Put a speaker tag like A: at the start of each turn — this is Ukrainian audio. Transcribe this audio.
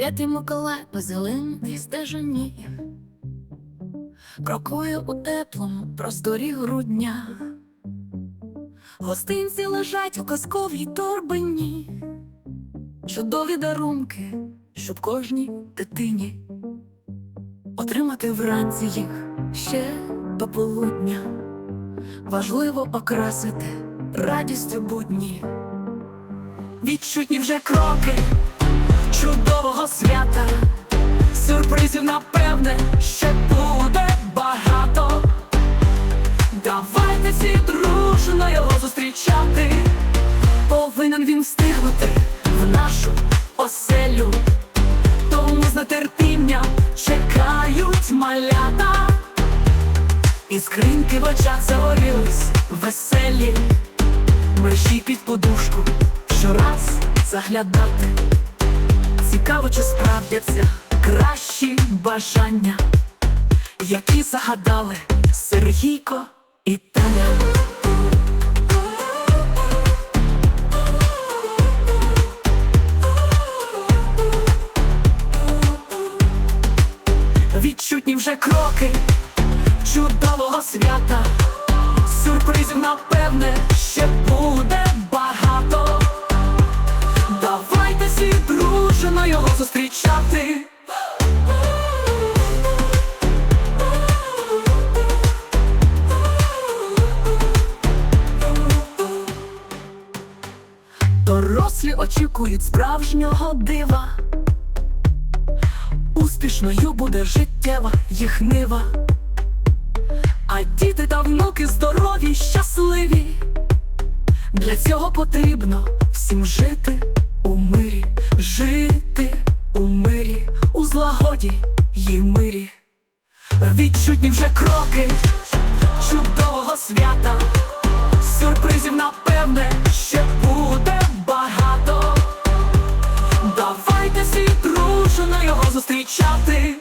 A: Святий Миколай по зеленій стежині Крокує у теплому просторі грудня. Гостинці лежать у казковій торбині, чудові дарунки, щоб кожній дитині отримати вранці їх ще до полудня. Важливо окрасити радістю будні. Відчутні вже кроки сюрпризів, напевне, ще буде багато. Давайте всі дружно його зустрічати. Повинен він встигнути в нашу оселю. Тому з нетерпінням чекають малята. І скриньки в очах загорілись веселі, мерщій під подушку щораз заглядати. Цікаво, чи справдяться кращі бажання, які загадали Сергійко і Таня. Відчутні вже кроки чудового свята, сюрпризів, напевне, ще буде багато. Давайте всі дружно його зустрічати. Дорослі очікують справжнього дива. Успішною буде життєва їх нива. А діти та внуки здорові, щасливі. Для цього потрібно всім жити у мирі, жити у мирі, у злагоді й мирі. Відчутні вже кроки зустрічати.